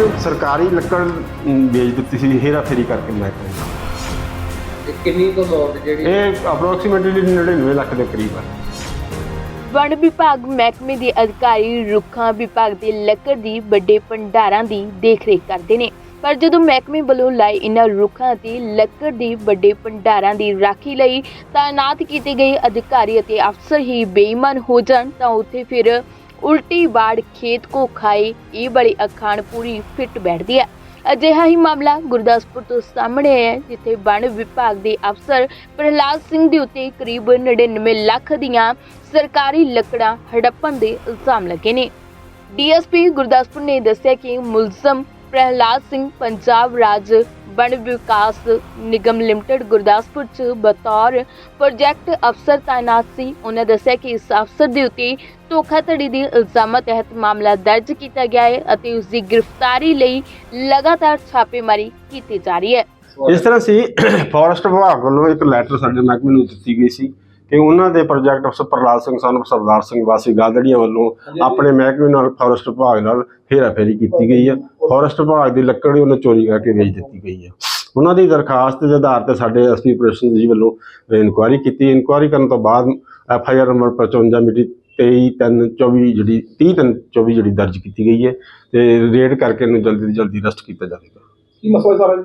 ਇਹਨੂੰ ਸਰਕਾਰੀ ਲੱਕੜ ਵੇਚ ਦਿੱਤੀ ਸੀ ਹੇਰਾ ਫੇਰੀ ਕਰਕੇ ਮੈਂ ਤੇ। ਕਿੰਨੀ ਕੁ ਅਮਾਉਂਟ ਜਿਹੜੀ ਇਹ ਅਪਰੋਕਸੀਮੇਟਲੀ 99 ਲੱਖ ਦੇ ਕਰੀਬ ਹੈ ਵਣ ਵਿਭਾਗ ਮਹਿਕਮੇ ਦੇ ਅਧਿਕਾਰੀ ਰੁੱਖਾਂ ਵਿਭਾਗ ਦੇ ਲੱਕੜ ਦੀ ਵੱਡੇ ਭੰਡਾਰਾਂ ਦੀ ਦੇਖਰੇਖ ਕਰਦੇ ਨੇ। ਪਰ ਜਦੋਂ ਮਹਿਕਮੇ ਵੱਲੋਂ ਲਾਏ ਇਨ੍ਹਾਂ ਰੁੱਖਾਂ ਅਤੇ ਲੱਕੜ ਦੇ ਵੱਡੇ ਭੰਡਾਰਾਂ ਦੀ ਰਾਖੀ ਲਈ ਤਾਇਨਾਤ ਕੀਤੇ ਗਏ ਅਧਿਕਾਰੀ ਅਤੇ ਅਫਸਰ ਹੀ ਬੇਈਮਾਨ ਹੋ ਜਾਣ ਤਾਂ ਉੱਥੇ ਫਿਰ ਉਲਟੀ ਬਾੜ ਖੇਤ ਕੋ ਖਾਏ ਇਹ ਬੜੀ ਅਖਾਣ ਪੂਰੀ ਫਿੱਟ ਬੈਠਦੀ ਹੈ। ਅਜਿਹਾ ਹੀ ਮਾਮਲਾ ਗੁਰਦਾਸਪੁਰ ਤੋਂ ਸਾਹਮਣੇ ਆਇਆ ਜਿੱਥੇ ਵਣ ਵਿਭਾਗ ਦੇ ਅਫਸਰ ਪ੍ਰਹਲਾਦ ਸਿੰਘ ਦੇ ਉੱਤੇ ਕਰੀਬ 99 ਲੱਖ ਦੀਆਂ ਸਰਕਾਰੀ ਲੱਕੜਾਂ ਹੜੱਪਣ ਦੇ ਇਲਜ਼ਾਮ ਲੱਗੇ ਨੇ। ਡੀਐਸਪੀ ਗੁਰਦਾਸਪੁਰ ਨੇ ਦੱਸਿਆ ਕਿ ਮੁਲਜ਼ਮ ਪ੍ਰਹਲਾਦ ਸਿੰਘ, ਪੰਜਾਬ ਰਾਜ ਵਣ ਵਿਕਾਸ ਨਿਗਮ ਲਿਮਟਿਡ ਗੁਰਦਾਸਪੁਰ ਚ ਬਤੌਰ ਪ੍ਰੋਜੈਕਟ ਅਫਸਰ ਤਾਇਨਾਤ ਸੀ। ਉਹਨਾਂ ਦੱਸਿਆ ਕਿ ਇਸ ਅਫਸਰ ਦੇ ਉੱਤੇ ਧੋਖਾਧੜੀ ਦੇ ਇਲਜ਼ਾਮਾਂ ਤਹਿਤ ਮਾਮਲਾ ਦਰਜ ਕੀਤਾ ਗਿਆ ਹੈ ਅਤੇ ਉਸ ਦੀ ਗ੍ਰਿਫਤਾਰੀ ਲਈ ਲਗਾਤਾਰ ਛਾਪੇਮਾਰੀ ਕੀਤੀ ਜਾ ਰਹੀ ਹੈ। ਇਸ ਤਰ੍ਹਾਂ ਸੀ, ਫੋਰੈਸਟ ਵਿਭਾਗ ਵੱਲੋਂ ਇੱਕ ਲੈਟਰ ਸਾਡੇ ਮਹਿਕਮੇ ਨੂੰ ਦਿੱਤੀ ਗਈ ਸੀ। ਕਿ ਉਹਨਾਂ ਦੇ ਪ੍ਰੋਜੈਕਟ ਅਫਸਰ ਪ੍ਰਲਾਦ ਸਿੰਘ ਸਾਨੂੰ ਸਰਦਾਰ ਸਿੰਘ ਵਾਸੀ ਗਾਦੜੀਆਂ ਵੱਲੋਂ ਆਪਣੇ ਮਹਿਕਮੇ ਨਾਲ ਫੋਰੈਸਟ ਵਿਭਾਗ ਨਾਲ ਹੇਰਾਫੇਰੀ ਕੀਤੀ ਗਈ ਹੈ ਫੋਰੈਸਟ ਵਿਭਾਗ ਦੀ ਲੱਕੜ ਉਹਨੇ ਚੋਰੀ ਕਰਕੇ ਵੇਚ ਦਿੱਤੀ ਗਈ ਹੈ ਉਹਨਾਂ ਦੀ ਦਰਖਾਸਤ ਦੇ ਆਧਾਰ ਤੇ ਸਾਡੇ ਐਸਪੀ ਆਪਰੇਸ਼ਨ ਜੀ ਵੱਲੋਂ ਇਨਕੁਆਇਰੀ ਕੀਤੀ। ਇਨਕੁਆਇਰੀ ਕਰਨ ਤੋਂ ਬਾਅਦ ਐਫ ਆਈ ਆਰ ਨੰਬਰ 55 ਮਿਤੀ 23 3 24 ਜਿਹੜੀ 30 3 24 ਜਿਹੜੀ ਦਰਜ ਕੀਤੀ ਗਈ ਹੈ ਤੇ ਰੇਡ ਕਰਕੇ ਇਹਨੂੰ ਜਲਦੀ ਤੋਂ ਜਲਦੀ ਅਰੈਸਟ ਕੀਤਾ ਜਾਵੇਗਾ। ਕੀ ਮਸਲਾ ਸਾਰਾ ਜੀ?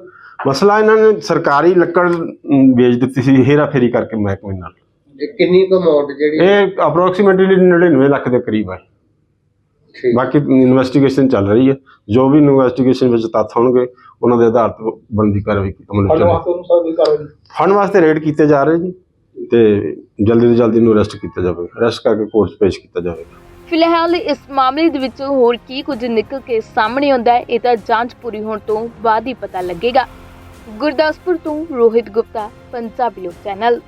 ਮਸਲਾ ਇਹਨਾਂ ਨੇ ਸਰਕਾਰੀ ਲੱਕੜ ਵੇਚ ਦਿੱਤੀ ਸੀ ਹੇਰਾ ਫੇਰੀ ਕਰਕੇ ਮਹਿਕਮੇ ਨਾਲ। ਕਿੰਨੀ ਕੁ ਅਮਾਉਂਟ ਜਿਹੜੀ ਇਹ ਅਪਰੋਕਸੀਮੇਟਲੀ 99 ਲੱਖ ਦੇ ਕਰੀਬ ਹੈ। ਠੀਕ। ਬਾਕੀ ਇਨਵੈਸਟੀਗੇਸ਼ਨ ਚੱਲ ਰਹੀ ਹੈ। ਜੋ ਵੀ ਇਨਵੈਸਟੀਗੇਸ਼ਨ ਵਿੱਚ ਤੱਥ ਹੋਣਗੇ ਉਹਨਾਂ ਦੇ ਆਧਾਰ ਤੇ ਬਣਦੀ ਕਾਰਵਾਈ ਕੁਝ ਕਰ ਫੰਡ ਵਾਸਤੇ ਰੇਡ ਕੀਤੇ ਜਾ ਰਹੇ ਜੀ। ਤੇ ਜਲਦੀ ਤੋਂ ਜਲਦੀ ਨੂੰ ਅਰੈਸਟ ਕੀਤਾ ਜਾਵੇਗਾ। ਅਰੈਸਟ ਕਰਕੇ ਕੋਰਟ ਪੇਸ਼ ਕੀਤਾ ਜਾਵੇਗਾ। ਫਿਲਹਾਲ ਇਸ ਮਾਮਲੇ ਦੇ ਵਿੱਚ ਹੋਰ ਕੀ ਕੁਝ ਨਿਕਲ ਕੇ ਸਾਹਮਣੇ ਆਉਂਦਾ ਹੈ ਇਹ ਤਾਂ ਜਾਂਚ ਪੂਰੀ ਹੋਣ ਤੋਂ ਬਾਅਦ ਹੀ ਪਤਾ ਲੱਗੇਗਾ। ਗੁਰਦਾਸਪੁਰ ਤੋਂ ਰੋਹਿਤ ਗੁਪਤਾ ਪੰਜਾਬੀ ਲੋਕ ਚੈਨਲ।